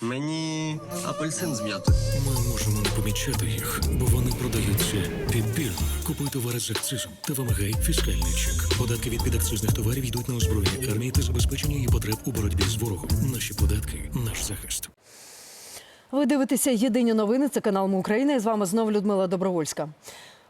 Мені апельсин з м'ятою. Ми можемо не помічати їх, бо вони продаються підбірно. Купуй товари з акцизом та вимагай фіскальний чек. Податки від підакцизних товарів йдуть на озброєння армії та забезпечення її потреб у боротьбі з ворогом. Наші податки наш захист. Ви дивитеся єдині новини. Це канал Ми Україна. І з вами знов Людмила Добровольська.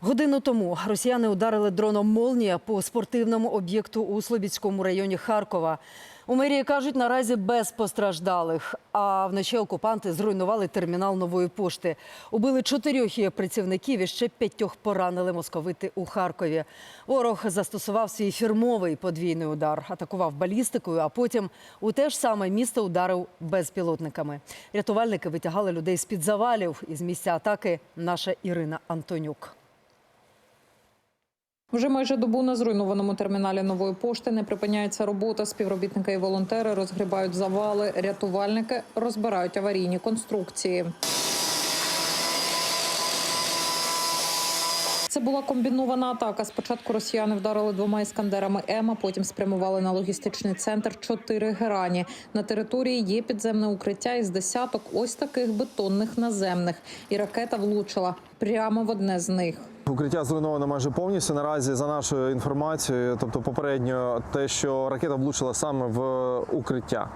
Годину тому росіяни ударили дроном Молнія по спортивному об'єкту у Слобідському районі Харкова. У мерії кажуть, наразі без постраждалих. А вночі окупанти зруйнували термінал нової пошти. Убили чотирьох її працівників і ще п'ятьох поранили московити у Харкові. Ворог застосував свій фірмовий подвійний удар, атакував балістикою, а потім у те ж саме місто ударив безпілотниками. Рятувальники витягали людей з під завалів. Із місця атаки наша Ірина Антонюк. Вже майже добу на зруйнованому терміналі нової пошти не припиняється робота. Співробітники і волонтери розгрібають завали. Рятувальники розбирають аварійні конструкції. Це була комбінована атака. Спочатку росіяни вдарили двома іскандерами М, а потім спрямували на логістичний центр чотири герані. На території є підземне укриття із десяток ось таких бетонних наземних. І ракета влучила прямо в одне з них. Укриття зруйновано майже повністю. Наразі за нашою інформацією, тобто попередньо, те, що ракета влучила саме в укриття.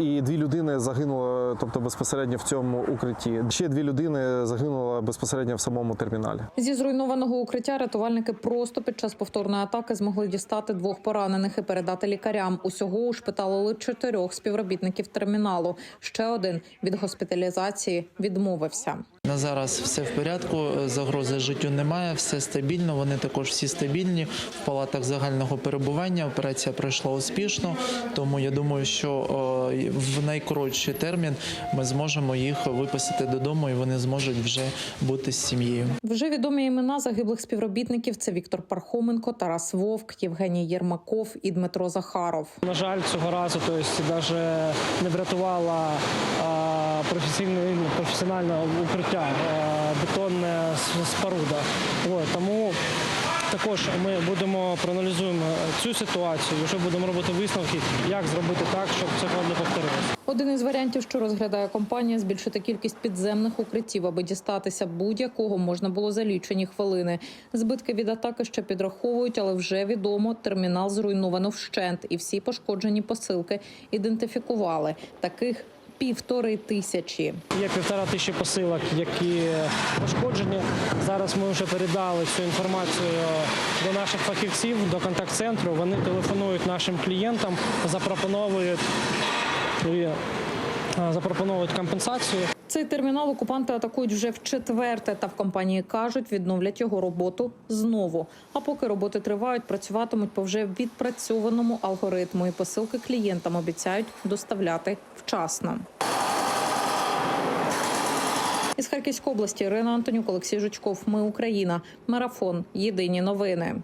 І дві людини загинули, тобто безпосередньо в цьому укритті. Ще дві людини загинули безпосередньо в самому терміналі. Зі зруйнованого укриття рятувальники просто під час повторної атаки змогли дістати двох поранених і передати лікарям. Усього ушпиталили чотирьох співробітників терміналу. Ще один від госпіталізації відмовився. На зараз все в порядку, загрози життю немає, все стабільно. Вони також всі стабільні в палатах загального перебування. Операція пройшла успішно, тому я думаю, що в найкоротший термін ми зможемо їх виписати додому, і вони зможуть вже бути з сім'єю. Вже відомі імена загиблих співробітників це Віктор Пархоменко, Тарас Вовк, Євгеній Єрмаков і Дмитро Захаров. На жаль, цього разу то есть, навіть не врятувала професійне професіональне укриття, бетонне споруда. Тому також ми будемо проаналізуємо цю ситуацію, вже будемо робити висновки, як зробити так, щоб цього не повторилося. Один із варіантів, що розглядає компанія, збільшити кількість підземних укриттів, аби дістатися будь-якого можна було за лічені хвилини. Збитки від атаки ще підраховують, але вже відомо, термінал зруйновано вщент, і всі пошкоджені посилки ідентифікували. Таких півтори тисячі. Є півтора тисячі посилок, які пошкоджені. Зараз ми вже передали цю інформацію до наших фахівців, до контакт-центру. Вони телефонують нашим клієнтам, а, запропонують компенсацію. Цей термінал окупанти атакують вже в четверте. Та в компанії кажуть, відновлять його роботу знову. А поки роботи тривають, працюватимуть по вже відпрацьованому алгоритму. І посилки клієнтам обіцяють доставляти вчасно. Із Харківської області Ірина Антонюк, Олексій Жучков. Ми Україна. Марафон. Єдині новини.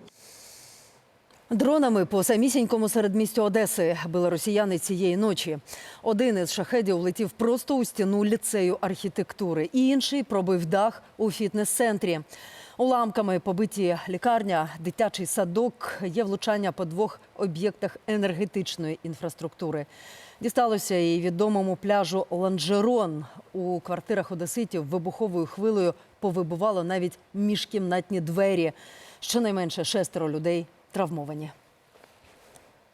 Дронами по самісінькому середмістю Одеси били росіяни цієї ночі. Один із шахедів влетів просто у стіну ліцею архітектури, інший пробив дах у фітнес-центрі. Уламками побиті лікарня, дитячий садок. Є влучання по двох об'єктах енергетичної інфраструктури. Дісталося і відомому пляжу Ланжерон. У квартирах одеситів вибуховою хвилею повибувало навіть міжкімнатні двері. Щонайменше шестеро людей травмовані.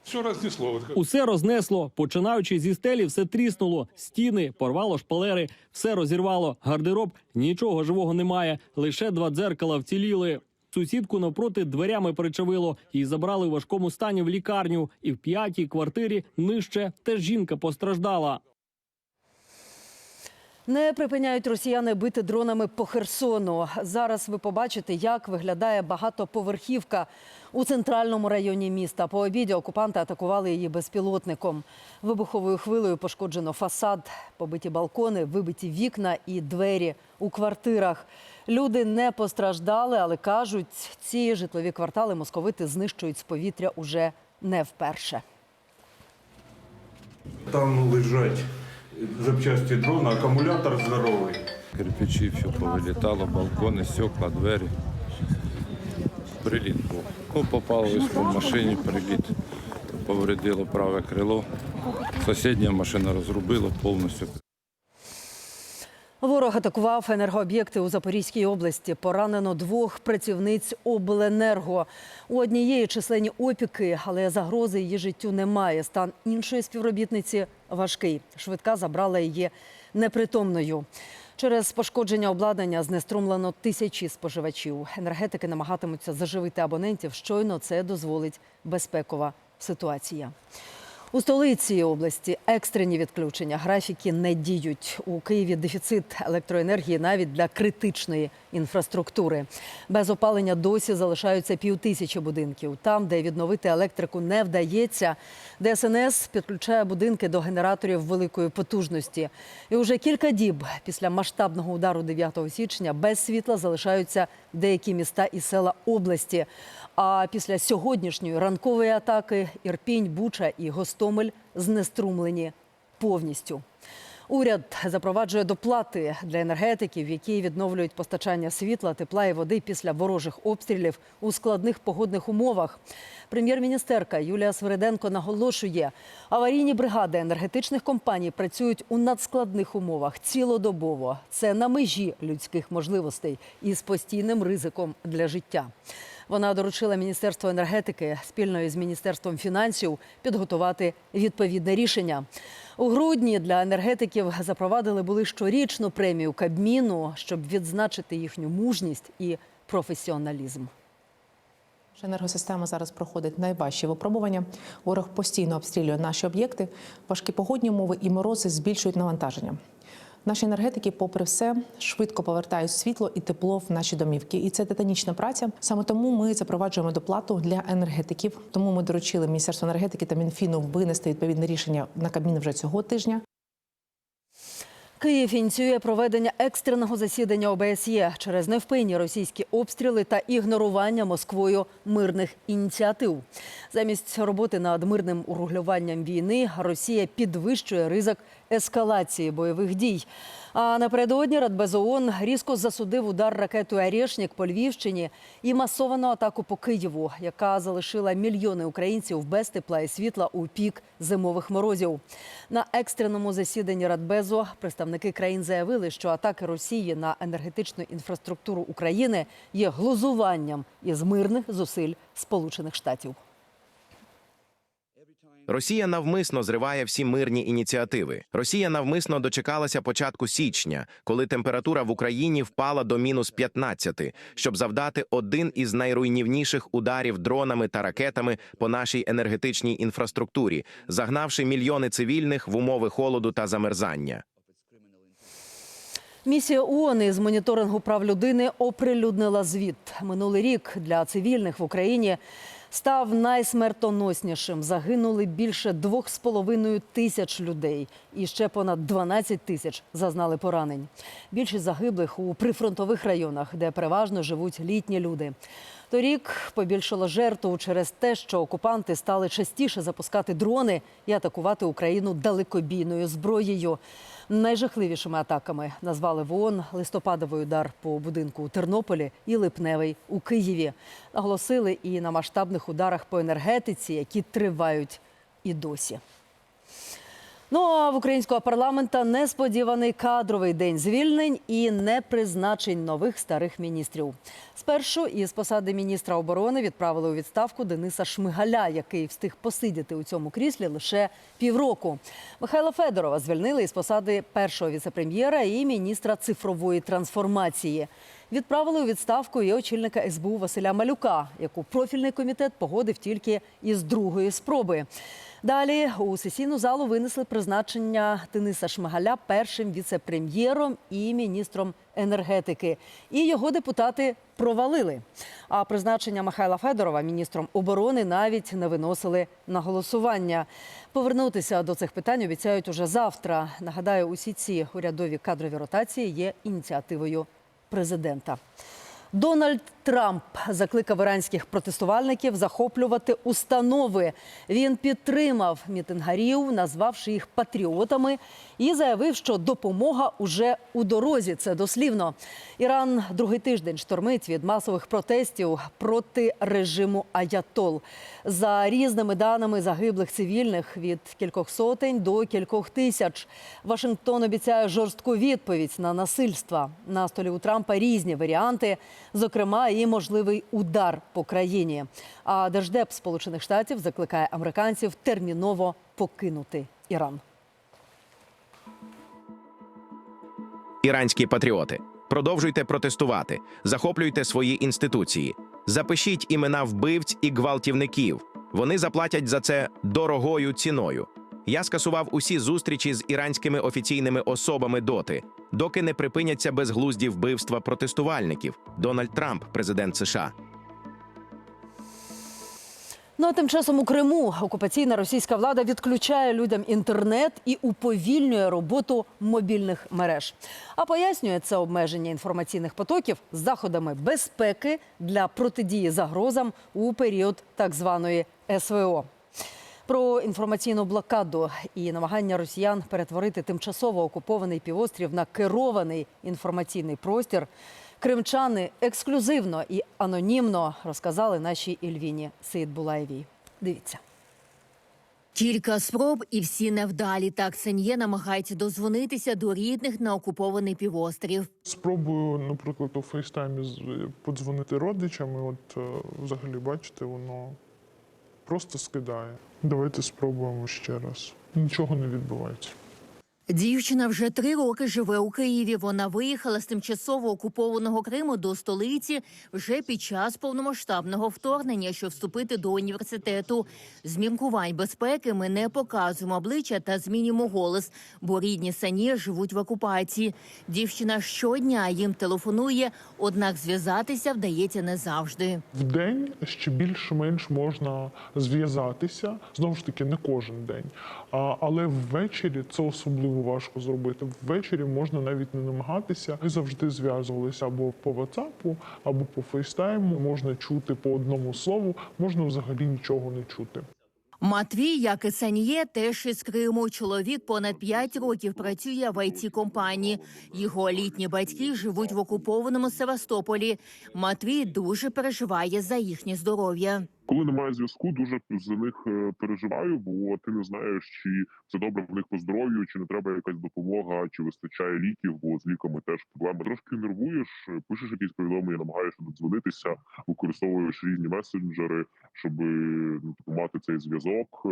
Все разнесло. Усе рознесло, починаючи зі стелі, все тріснуло, стіни, порвало шпалери, все розірвало. Гардероб нічого живого немає. Лише два дзеркала вціліли. Сусідку навпроти дверями причавило і забрали в важкому стані в лікарню. І в п'ятій квартирі нижче теж жінка постраждала. Не припиняють росіяни бити дронами по Херсону. Зараз ви побачите, як виглядає багатоповерхівка у центральному районі міста. По обіді окупанти атакували її безпілотником. Вибуховою хвилею пошкоджено фасад, побиті балкони, вибиті вікна і двері у квартирах. Люди не постраждали, але кажуть, ці житлові квартали московити знищують з повітря уже не вперше. Там лежать запчасти дрона, акумулятор здоровий. Кирпичі все повилітало, балкони, стекла, двері. Приліт був. Ну, попало ось по машині приліт. Повредило праве крило. Сусідня машина розрубила повністю. Ворог атакував енергооб'єкти у Запорізькій області. Поранено двох працівниць обленерго. У однієї численні опіки, але загрози її життю немає. Стан іншої співробітниці важкий. Швидка забрала її непритомною. Через пошкодження обладнання знеструмлено тисячі споживачів. Енергетики намагатимуться заживити абонентів. Щойно це дозволить безпекова ситуація. У столиці області екстрені відключення, графіки не діють. У Києві дефіцит електроенергії навіть для критичної інфраструктури. Без опалення досі залишаються півтисячі будинків. Там, де відновити електрику не вдається, ДСНС підключає будинки до генераторів великої потужності. І уже кілька діб після масштабного удару 9 січня без світла залишаються деякі міста і села області. А після сьогоднішньої ранкової атаки Ірпінь, Буча і Гостомель знеструмлені повністю. Уряд запроваджує доплати для енергетиків, які відновлюють постачання світла, тепла і води після ворожих обстрілів у складних погодних умовах. Прем'єр-міністерка Юлія Свириденко наголошує, аварійні бригади енергетичних компаній працюють у надскладних умовах цілодобово. Це на межі людських можливостей і з постійним ризиком для життя. Вона доручила Міністерству енергетики спільно із Міністерством фінансів підготувати відповідне рішення. У грудні для енергетиків запровадили були щорічну премію Кабміну, щоб відзначити їхню мужність і професіоналізм. Енергосистема зараз проходить найважчі випробування. Ворог постійно обстрілює наші об'єкти. Важкі погодні умови і морози збільшують навантаження. Наші енергетики, попри все, швидко повертають світло і тепло в наші домівки. І це титанічна праця. Саме тому ми запроваджуємо доплату для енергетиків. Тому ми доручили Міністерству енергетики та Мінфіну винести відповідне рішення на Кабмін вже цього тижня. Київ ініціює проведення екстреного засідання ОБСЄ через невпинні російські обстріли та ігнорування Москвою мирних ініціатив. Замість роботи над мирним урегулюванням війни Росія підвищує ризик ескалації бойових дій. А напередодні Радбез ООН різко засудив удар ракетою «Арєшнік» по Львівщині і масовану атаку по Києву, яка залишила мільйони українців без тепла і світла у пік зимових морозів. На екстреному засіданні Радбезу представники країн заявили, що атаки Росії на енергетичну інфраструктуру України є глузуванням із мирних зусиль Сполучених Штатів. Росія навмисно зриває всі мирні ініціативи. Росія навмисно дочекалася початку січня, коли температура в Україні впала до мінус 15, щоб завдати один із найруйнівніших ударів дронами та ракетами по нашій енергетичній інфраструктурі, загнавши мільйони цивільних в умови холоду та замерзання. Місія ООН із моніторингу прав людини оприлюднила звіт. Минулий рік для цивільних в Україні став найсмертоноснішим. Загинули більше двох з половиною тисяч людей, і ще понад 12 тисяч зазнали поранень. Більшість загиблих у прифронтових районах, де переважно живуть літні люди. Торік побільшало жертв через те, що окупанти стали частіше запускати дрони і атакувати Україну далекобійною зброєю. Найжахливішими атаками назвали в ООН листопадовий удар по будинку у Тернополі і липневий у Києві. Наголосили і на масштабних ударах по енергетиці, які тривають і досі. Ну а в українського парламента несподіваний кадровий день звільнень і непризначень нових старих міністрів. Спершу із посади міністра оборони відправили у відставку Дениса Шмигаля, який встиг посидіти у цьому кріслі лише півроку. Михайла Федорова звільнили із посади першого віцепрем'єра і міністра цифрової трансформації. Відправили у відставку і очільника СБУ Василя Малюка, яку профільний комітет погодив тільки із другої спроби. Далі у сесійну залу винесли призначення Дениса Шмигаля першим віце-прем'єром і міністром енергетики. І його депутати провалили. А призначення Михайла Федорова міністром оборони навіть не виносили на голосування. Повернутися до цих питань обіцяють уже завтра. Нагадаю, усі ці урядові кадрові ротації є ініціативою президента. Дональд Трамп закликав іранських протестувальників захоплювати установи. Він підтримав мітингарів, назвавши їх патріотами, і заявив, що допомога уже у дорозі. Це дослівно. Іран другий тиждень штормить від масових протестів проти режиму Аятол. За різними даними загиблих цивільних від кількох сотень до кількох тисяч. Вашингтон обіцяє жорстку відповідь на насильства. На столі у Трампа різні варіанти, зокрема і можливий удар по країні. А держдеп Сполучених Штатів закликає американців терміново покинути Іран. Іранські патріоти, продовжуйте протестувати, захоплюйте свої інституції, запишіть імена вбивць і гвалтівників. Вони заплатять за це дорогою ціною. Я скасував усі зустрічі з іранськими офіційними особами доти, доки не припиняться безглузді вбивства протестувальників. Дональд Трамп, президент США. Ну а тим часом у Криму окупаційна російська влада відключає людям інтернет і уповільнює роботу мобільних мереж. А пояснює це обмеження інформаційних потоків заходами безпеки для протидії загрозам у період так званої СВО. Про інформаційну блокаду і намагання росіян перетворити тимчасово окупований півострів на керований інформаційний простір. Кримчани ексклюзивно і анонімно розказали нашій Ільвіні Сейдбулаєвій. Дивіться. Кілька спроб і всі невдалі. Так Сен'є намагається дозвонитися до рідних на окупований півострів. Спробую, наприклад, у фейстаймі подзвонити родичам, і от е, взагалі, бачите, воно просто скидає. Давайте спробуємо ще раз. Нічого не відбувається. Дівчина вже три роки живе у Києві. Вона виїхала з тимчасово окупованого Криму до столиці вже під час повномасштабного вторгнення, щоб вступити до університету. З міркувань безпеки ми не показуємо обличчя та змінюємо голос, бо рідні сані живуть в окупації. Дівчина щодня їм телефонує, однак зв'язатися вдається не завжди. В день ще більш-менш можна зв'язатися. Знову ж таки, не кожен день. Але ввечері це особливо важко зробити. Ввечері можна навіть не намагатися. Ми завжди зв'язувалися або по WhatsApp, або по FaceTime. Можна чути по одному слову, можна взагалі нічого не чути. Матвій, як і Сан'є, теж із Криму. Чоловік понад 5 років працює в it компанії. Його літні батьки живуть в окупованому Севастополі. Матвій дуже переживає за їхнє здоров'я. Коли немає зв'язку, дуже за них е, переживаю, бо ти не знаєш, чи все добре в них по здоров'ю, чи не треба якась допомога, чи вистачає ліків, бо з ліками теж проблема. Трошки нервуєш, е, пишеш якісь повідомлення, намагаєшся додзвонитися, використовуєш різні месенджери, щоб ну, типу, мати цей зв'язок.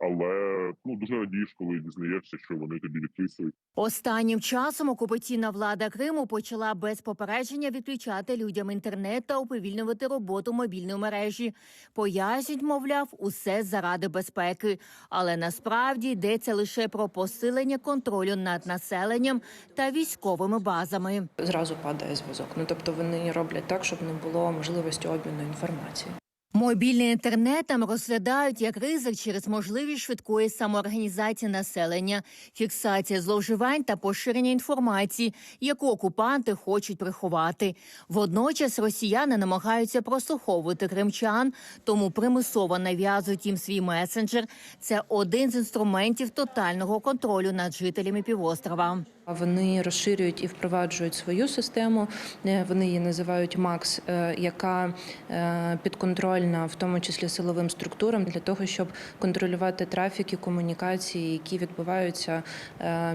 Але ну дуже надієш, коли дізнаєшся, що вони тобі відписують. Останнім часом окупаційна влада Криму почала без попередження відключати людям інтернет та уповільнювати роботу мобільної мережі. Пояснюють, мовляв, усе заради безпеки. Але насправді йдеться лише про посилення контролю над населенням та військовими базами. Зразу падає зв'язок. Ну тобто вони роблять так, щоб не було можливості обміну інформації. Мобільний інтернет там розглядають як ризик через можливість швидкої самоорганізації населення, фіксація зловживань та поширення інформації, яку окупанти хочуть приховати. Водночас росіяни намагаються прослуховувати кримчан, тому примусово нав'язують їм свій месенджер. Це один з інструментів тотального контролю над жителями півострова. Вони розширюють і впроваджують свою систему. е, Вони її називають МАКС, е, яка е, підконтрольна, в тому числі силовим структурам, для того, щоб контролювати трафік і комунікації, які відбуваються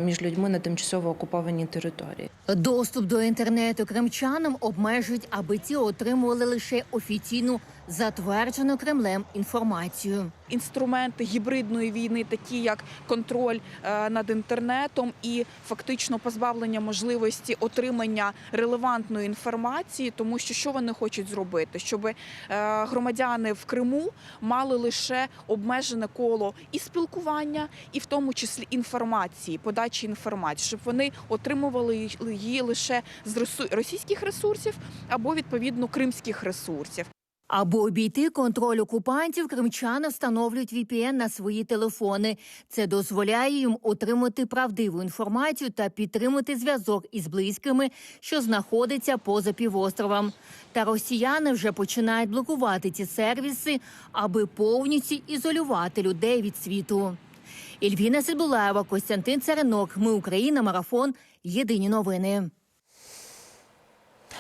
між людьми на тимчасово окупованій території. Доступ до інтернету кримчанам обмежують, аби ті отримували лише офіційну затверджену Кремлем інформацію. інструменти гібридної війни, такі як контроль е, над інтернетом і фактично позбавлення можливості отримання релевантної інформації, тому що що вони хочуть зробити, щоб е, громадяни в Криму мали лише обмежене коло і спілкування, і в тому числі інформації, подачі інформації, щоб вони отримували її лише з російських ресурсів або відповідно кримських ресурсів. Аби обійти контроль окупантів, кримчани встановлюють VPN на свої телефони. Це дозволяє їм отримати правдиву інформацію та підтримати зв'язок із близькими, що знаходиться поза півостровом. Та росіяни вже починають блокувати ці сервіси, аби повністю ізолювати людей від світу. Ільвіна Сидбулаєва, Костянтин Царинок. Ми Україна. Марафон. Єдині новини.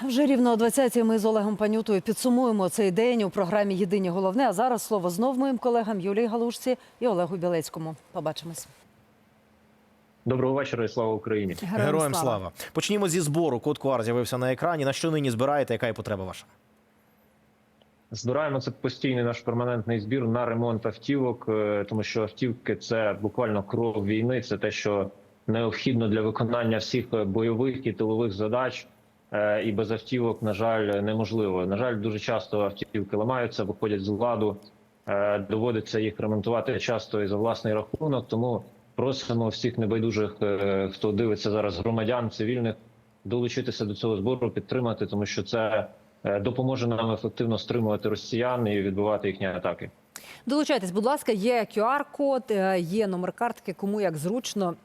Вже рівно о 20-й ми з Олегом Панютою підсумуємо цей день у програмі Єдині головне. А зараз слово знов моїм колегам Юлії Галушці і Олегу Білецькому. Побачимось. Доброго вечора і слава Україні. Героям слава. Почнімо зі збору. Код QR з'явився на екрані. На що нині збираєте? Яка є потреба ваша? Збираємо це постійний наш перманентний збір на ремонт автівок, е, тому що автівки це буквально кров війни. Це те, що необхідно для виконання всіх е, бойових і тилових задач. Е, І без автівок, на жаль, неможливо. На жаль, дуже часто автівки ламаються, виходять з ладу. Е, Доводиться їх ремонтувати часто і за власний рахунок. Тому просимо всіх небайдужих, е, хто дивиться зараз громадян цивільних, долучитися до цього збору, підтримати, тому що це допоможе нам ефективно стримувати росіян і відбивати їхні атаки. Долучайтесь, будь ласка, є QR-код, є номер картки, кому як зручно.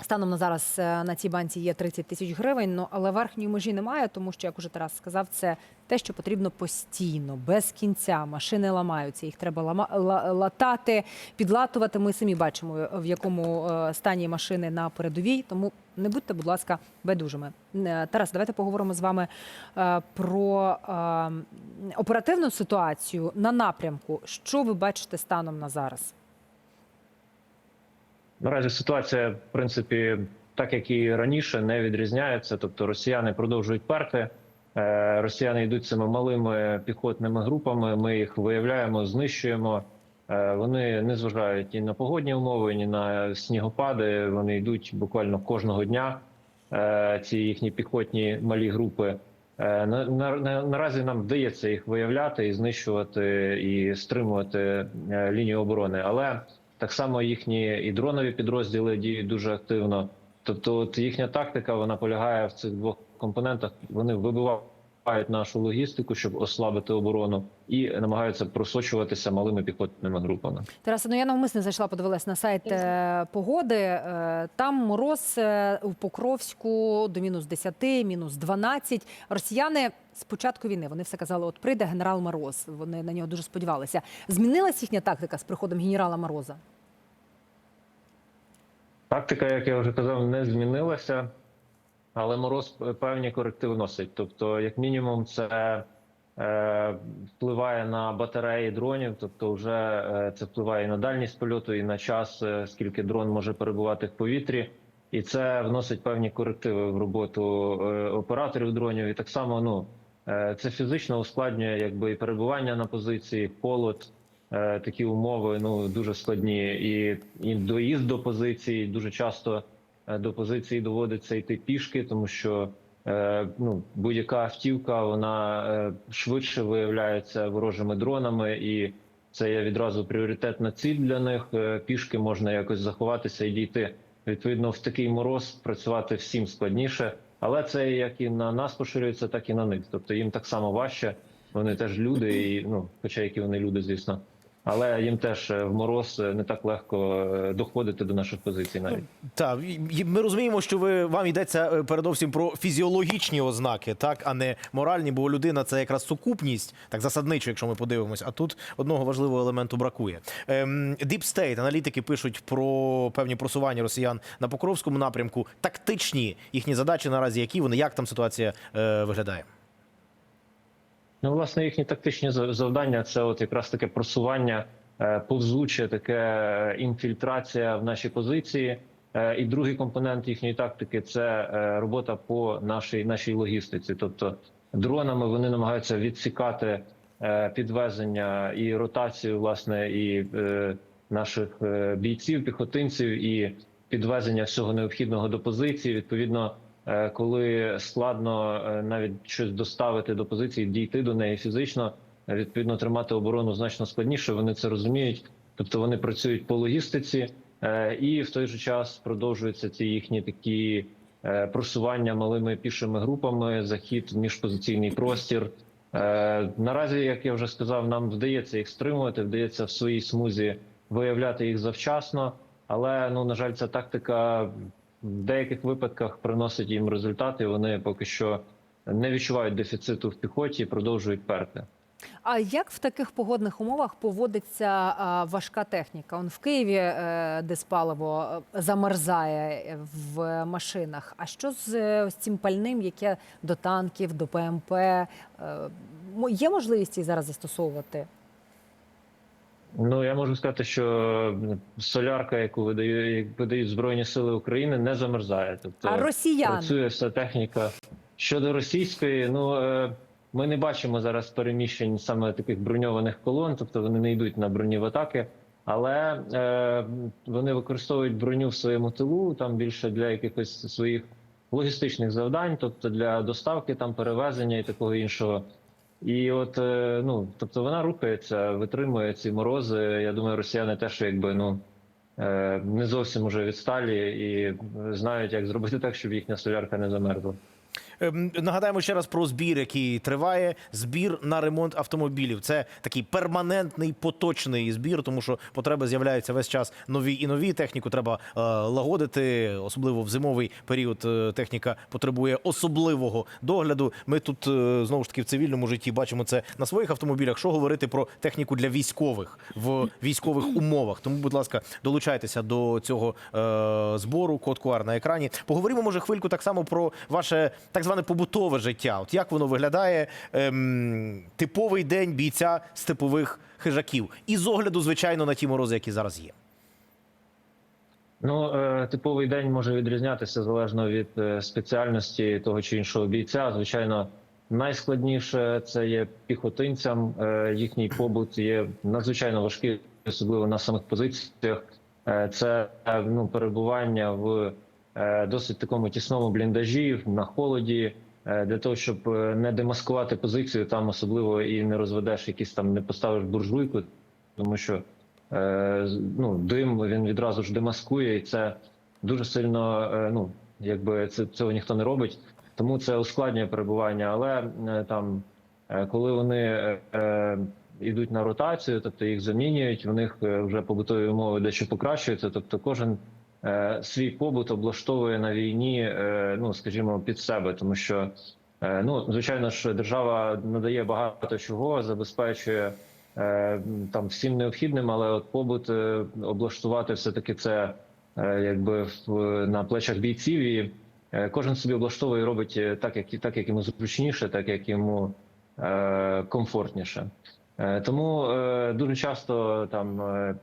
Станом на зараз е, на цій банці є 30 тисяч гривень, ну але верхньої межі немає, тому що, як уже Тарас сказав, це те, що потрібно постійно, без кінця. Машини ламаються, їх треба латати, підлатувати. Ми самі бачимо, в якому е, стані машини на передовій. Тому не будьте, будь ласка, байдужими. Е, Тарас, давайте поговоримо з вами е, про е, оперативну ситуацію на напрямку. Що ви бачите станом на зараз? Наразі ситуація, в принципі, так як і раніше, не відрізняється. Тобто росіяни продовжують перти. Е, Росіяни йдуть цими малими піхотними групами. Ми їх виявляємо, знищуємо. Е, Вони не зважають ні на погодні умови, ні на снігопади. Вони йдуть буквально кожного дня. е, Ці їхні піхотні малі групи. На, на, на, наразі нам вдається їх виявляти і знищувати і стримувати лінію оборони. Але так само їхні і дронові підрозділи діють дуже активно. Тобто, от їхня тактика вона полягає в цих двох компонентах. Вони вибивають нашу логістику, щоб ослабити оборону, і намагаються просочуватися малими піхотними групами. Тараса, ну я навмисно зайшла, подивилась на сайт е, погоди. Е, там мороз е, у Покровську до мінус 10, мінус 12. Росіяни з початку війни вони все казали: от прийде генерал Мороз. Вони на нього дуже сподівалися. Змінилась їхня тактика з приходом генерала Мороза? Тактика, як я вже казав, не змінилася, але мороз певні корективи носить. Тобто, як мінімум, це е, впливає на батареї дронів, тобто, вже е, це впливає і на дальність польоту, і на час, е, скільки дрон може перебувати в повітрі. І це вносить певні корективи в роботу е, операторів дронів. І так само, ну це фізично ускладнює якби і перебування на позиції, холод. Е, такі умови ну дуже складні, і, і доїзд до позиції дуже часто е, до позиції доводиться йти пішки, тому що е, ну будь-яка автівка вона швидше виявляється ворожими дронами, і це є відразу пріоритетна ціль для них. Пішки можна якось заховатися і дійти. Відповідно, в такий мороз працювати всім складніше, але це як і на нас поширюється, так і на них. Тобто їм так само важче. Вони теж люди, і ну, хоча які вони люди, звісно. Але їм теж е, в мороз е, не так легко е, доходити до наших позицій навіть. Так, ми розуміємо, що ви вам йдеться передовсім про фізіологічні ознаки, так а не моральні, бо людина це якраз сукупність, так засадничо, якщо ми подивимось. А тут одного важливого елементу бракує. Ем, Deep State, аналітики пишуть про певні просування росіян на Покровському напрямку. Тактичні їхні задачі наразі, які вони, як там ситуація е, виглядає? Ну, власне, їхні тактичні за- завдання це от якраз таке просування, е, повзуче, таке е, інфільтрація в наші позиції. Е, І другий компонент їхньої тактики це робота по нашій нашій логістиці. Тобто дронами вони намагаються відсікати підвезення і ротацію, власне, і наших бійців, піхотинців, і підвезення всього необхідного до позиції. Відповідно, коли складно е, навіть щось доставити до позиції, дійти до неї фізично, е, відповідно тримати оборону значно складніше. Вони це розуміють, тобто вони працюють по логістиці, е, і в той же час продовжуються ці їхні такі е, просування малими пішими групами, захід в міжпозиційний простір. Е, Наразі, як я вже сказав, нам вдається їх стримувати, вдається в своїй смузі виявляти їх завчасно. Але ну на жаль, ця тактика деяких випадках приносить їм результати. Вони поки що не відчувають дефіциту в піхоті, і продовжують перти. А як в таких погодних умовах поводиться важка техніка? Он в Києві е, диспаливо е, замерзає в машинах. А що з е, ось цим пальним, яке до танків, до ПМП? Е, Є можливість її зараз застосовувати? Ну я можу сказати, що солярка, яку видають, видають Збройні Сили України, не замерзає. Тобто А росіяни? працює вся техніка. Щодо російської, ну е, ми не бачимо зараз переміщень саме таких броньованих колон, тобто вони не йдуть на броні в атаки, але е, вони використовують броню в своєму тилу, там більше для якихось своїх логістичних завдань, тобто для доставки, там перевезення і такого іншого. І от е, ну тобто вона рухається, витримує ці морози. Я думаю, росіяни теж якби ну е, не зовсім уже відсталі і знають, як зробити так, щоб їхня солярка не замерзла. Ем, Нагадаємо ще раз про збір, який триває. Збір на ремонт автомобілів. Це такий перманентний поточний збір, тому що потреби з'являються весь час нові і нові. Техніку треба е, лагодити, особливо в зимовий період. е, техніка потребує особливого догляду. Ми тут е, знову ж таки в цивільному житті бачимо це на своїх автомобілях. Що говорити про техніку для військових в військових умовах? Тому, будь ласка, долучайтеся до цього збору. Код QR на екрані. Поговоримо може хвильку так само про ваше так зване побутове життя. От як воно виглядає ем, типовий день бійця степових хижаків, і з огляду, звичайно, на ті морози, які зараз є. Ну, е, типовий день може відрізнятися залежно від е, спеціальності того чи іншого бійця. Звичайно, найскладніше це є піхотинцям. Е, їхній побут є надзвичайно важкий, особливо на самих позиціях. Це ну, перебування в досить такому тісному бліндажі на холоді. е, Для того щоб е, не демаскувати позицію, там особливо і не розведеш якісь там, не поставиш буржуйку, тому що е, ну, дим він відразу ж демаскує, і це дуже сильно, е, ну якби це цього ніхто не робить. Тому це ускладнює перебування. Але е, там, е, коли вони е, е, йдуть на ротацію, тобто їх замінюють, в них е, вже побутові умови дещо покращуються. Тобто, кожен е, свій побут облаштовує на війні, е, ну скажімо, під себе, тому що. Е, Ну, звичайно ж, держава надає багато чого, забезпечує е, там всім необхідним, але от побут е, облаштувати все таки це е, якби на плечах бійців, і е, кожен собі облаштовує і робить е, так, як так, як йому зручніше, так як йому е, комфортніше. Е, Тому е, дуже часто там, е,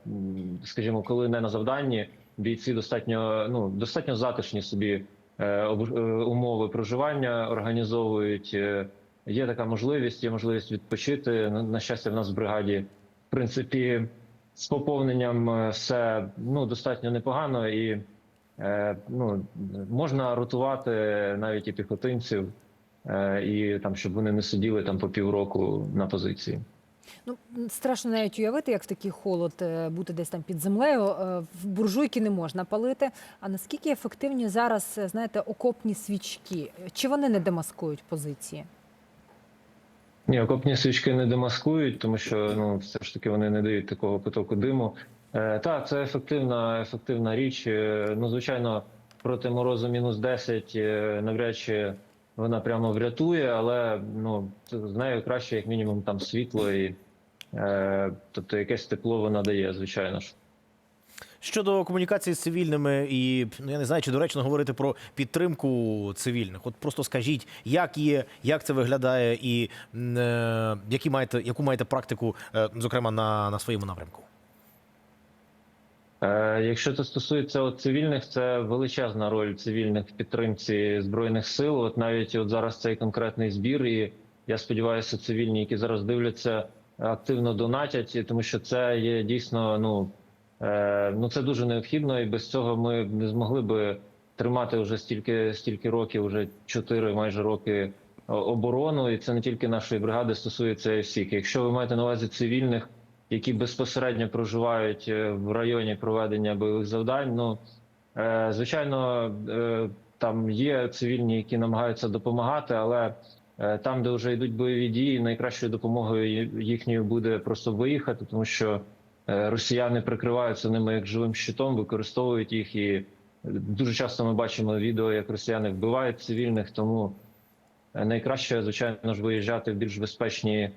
скажімо, коли не на завданні, бійці достатньо ну достатньо затишні собі е, е, умови проживання організовують. Е, Є така можливість, є можливість відпочити. На, щастя, в нас в бригаді, в принципі, з поповненням все ну достатньо непогано, і ну можна ротувати навіть і піхотинців, і там, щоб вони не сиділи там по півроку на позиції. Ну страшно навіть уявити, як в такий холод е, бути десь там під землею. Е, В буржуйки не можна палити. А наскільки ефективні зараз, е, знаєте, окопні свічки? Чи вони не демаскують позиції? Ні, окопні свічки не демаскують, тому що ну все ж таки вони не дають такого потоку диму. Е, так, це ефективна, ефективна річ. Ну, звичайно, проти морозу мінус 10 е, навряд чи вона прямо врятує, але ну з нею краще, як мінімум, там світло і е, тобто якесь тепло вона дає, звичайно ж. Щодо комунікації з цивільними, і ну я не знаю, чи доречно говорити про підтримку цивільних. От просто скажіть, як є, як це виглядає, і е, які маєте, яку маєте практику, е, зокрема на, на своєму напрямку. Е, Якщо це стосується от цивільних, це величезна роль цивільних в підтримці збройних сил. От навіть от зараз цей конкретний збір, і я сподіваюся, цивільні, які зараз дивляться, активно донатять, тому що це є дійсно ну, е, ну це дуже необхідно, і без цього ми не змогли би тримати вже стільки стільки років, вже чотири майже роки оборону. І це не тільки нашої бригади стосується і всіх. Якщо ви маєте на увазі цивільних які безпосередньо проживають е, в районі проведення бойових завдань. Ну е, звичайно, е, там є цивільні, які намагаються допомагати, але там, де вже йдуть бойові дії, найкращою допомогою їхньою буде просто виїхати, тому що росіяни прикриваються ними як живим щитом, використовують їх і дуже часто ми бачимо відео, як росіяни вбивають цивільних, тому Найкраще, звичайно ж, виїжджати в більш безпечні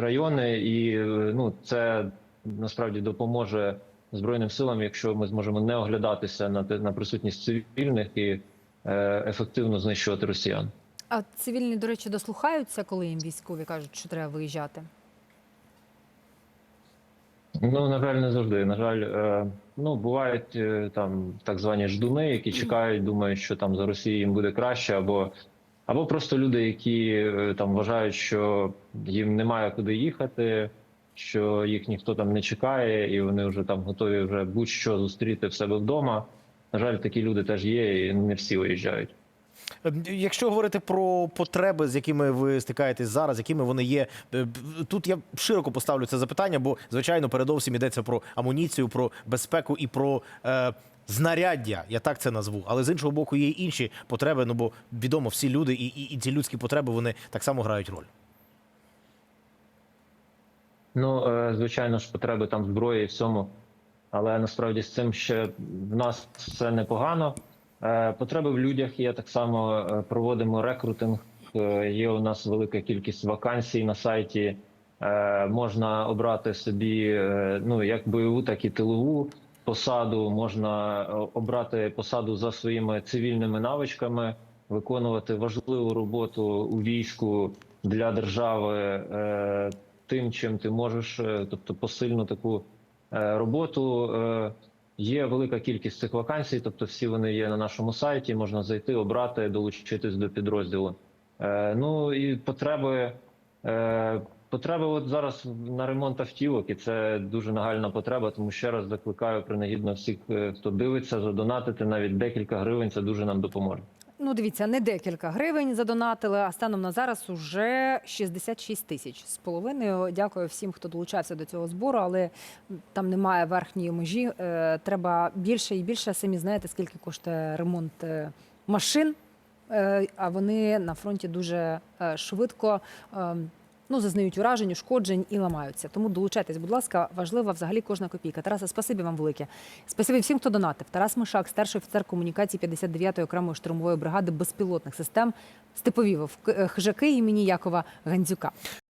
райони, і е, ну це насправді допоможе збройним силам, якщо ми зможемо не оглядатися на на присутність цивільних і е, ефективно знищувати росіян. А цивільні, до речі, дослухаються, коли їм військові кажуть, що треба виїжджати. Ну, на жаль, не завжди. На жаль, е, ну бувають е, там так звані ждуни, які чекають, думають, що там за Росією їм буде краще, або або просто люди, які е, там вважають, що їм немає куди їхати, що їх ніхто там не чекає, і вони вже там готові вже будь-що зустріти в себе вдома. На жаль, такі люди теж є, і не всі виїжджають. Е, Якщо говорити про потреби, з якими ви стикаєтесь зараз, якими вони є, е, тут я широко поставлю це запитання, бо звичайно передовсім йдеться про амуніцію, про безпеку і про е, знаряддя. Я так це назву. Але з іншого боку, є інші потреби. Ну бо відомо, всі люди і, і, і ці людські потреби вони так само грають роль. Ну, е, звичайно ж, потреби там зброї і всьому, але насправді з цим ще в нас все непогано. Е, Потреби в людях є так само. е, Проводимо рекрутинг. Є у нас велика кількість вакансій на сайті. Можна обрати собі ну як бойову, так і тилову посаду. Можна е, обрати посаду за своїми цивільними навичками, виконувати важливу роботу у війську для держави. е, тим, чим ти можеш, е, тобто посильну таку роботу. Є велика кількість цих вакансій, тобто всі вони є на нашому сайті. Можна зайти, обрати, долучитись до підрозділу. Ну і потреби. Потреби от зараз на ремонт автівок, і це дуже нагальна потреба. Тому ще раз закликаю принагідно всіх, е, хто дивиться, задонатити навіть декілька гривень. Це дуже нам допоможе. Ну, дивіться, не декілька гривень задонатили, а станом на зараз уже 66 тисяч з половиною. Дякую всім, хто долучався до цього збору, але там немає верхньої межі. Е, Треба більше і більше. Самі знаєте, скільки коштує ремонт е, машин, а вони на фронті дуже швидко. Е, Ну, зазнають уражень, ушкоджень і ламаються. Тому долучайтесь, будь ласка, важлива взагалі кожна копійка. Тараса, спасибі вам велике. Спасибі всім, хто донатив. Тарас Мишак, старший офіцер комунікації 59-ї окремої штурмової бригади безпілотних систем степові хижаки імені Якова Гандзюка.